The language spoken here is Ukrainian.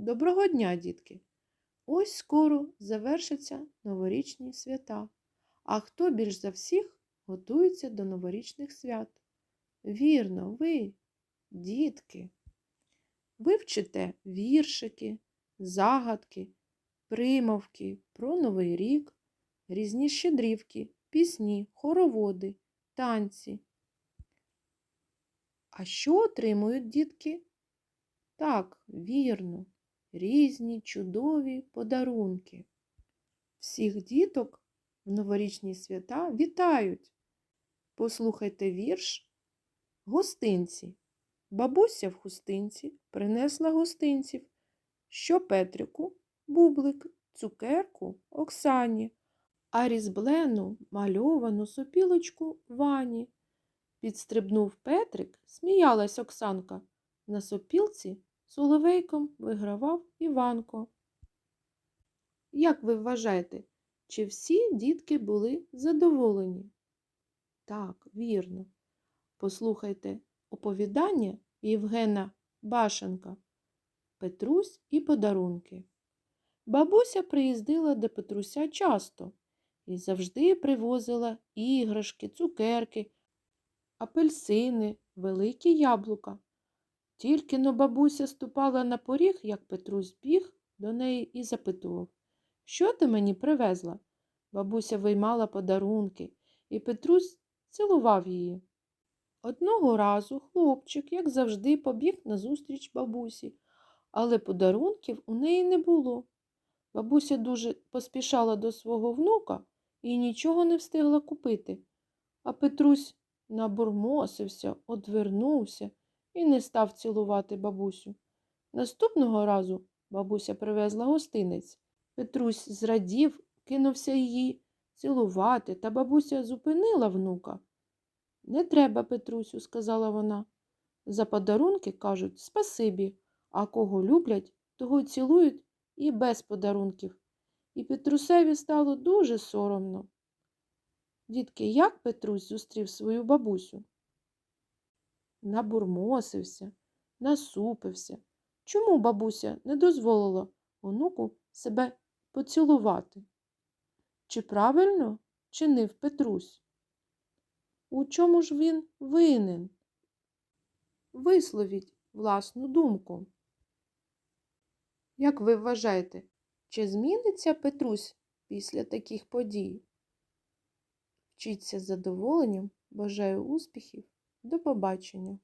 Доброго дня, дітки! Ось скоро завершаться новорічні свята. А хто більш за всіх готується до новорічних свят? Вірно, ви, дітки. Ви вчите віршики, загадки, примовки про Новий рік, різні щедрівки, пісні, хороводи, танці. А що отримують дітки? Так, вірно, різні чудові подарунки. Всіх діток в новорічні свята вітають. Послухайте вірш Гостинці. Бабуся в хустинці принесла гостинців. Що Петрику, бублик, цукерку Оксані, а різблену мальовану сопілочку Вані. Підстрибнув Петрик, сміялась Оксанка. На сопілці соловейком вигравав Іванко. Як ви вважаєте, чи всі дітки були задоволені? Так, вірно. Послухайте оповідання Євгена Башенка Петрусь і подарунки. Бабуся приїздила до Петруся часто і завжди привозила іграшки, цукерки, апельсини, великі яблука. Тільки но бабуся ступала на поріг, як Петрусь біг до неї і запитував, що ти мені привезла? Бабуся виймала подарунки, і Петрусь цілував її. Одного разу хлопчик, як завжди, побіг назустріч бабусі, але подарунків у неї не було. Бабуся дуже поспішала до свого внука і нічого не встигла купити. А Петрусь набурмосився, одвернувся і не став цілувати бабусю. Наступного разу бабуся привезла гостинець. Петрусь зрадів, кинувся її цілувати, та бабуся зупинила внука. Не треба, Петрусю, сказала вона. За подарунки кажуть спасибі, а кого люблять, того й цілують і без подарунків. І Петрусеві стало дуже соромно. Дітки, як Петрусь зустрів свою бабусю? Набурмосився, насупився. Чому бабуся не дозволила онуку себе поцілувати? Чи правильно чинив Петрусь? У чому ж він винен? Висловіть власну думку. Як ви вважаєте, чи зміниться Петрусь після таких подій? Вчіться задоволенням, бажаю успіхів, до побачення!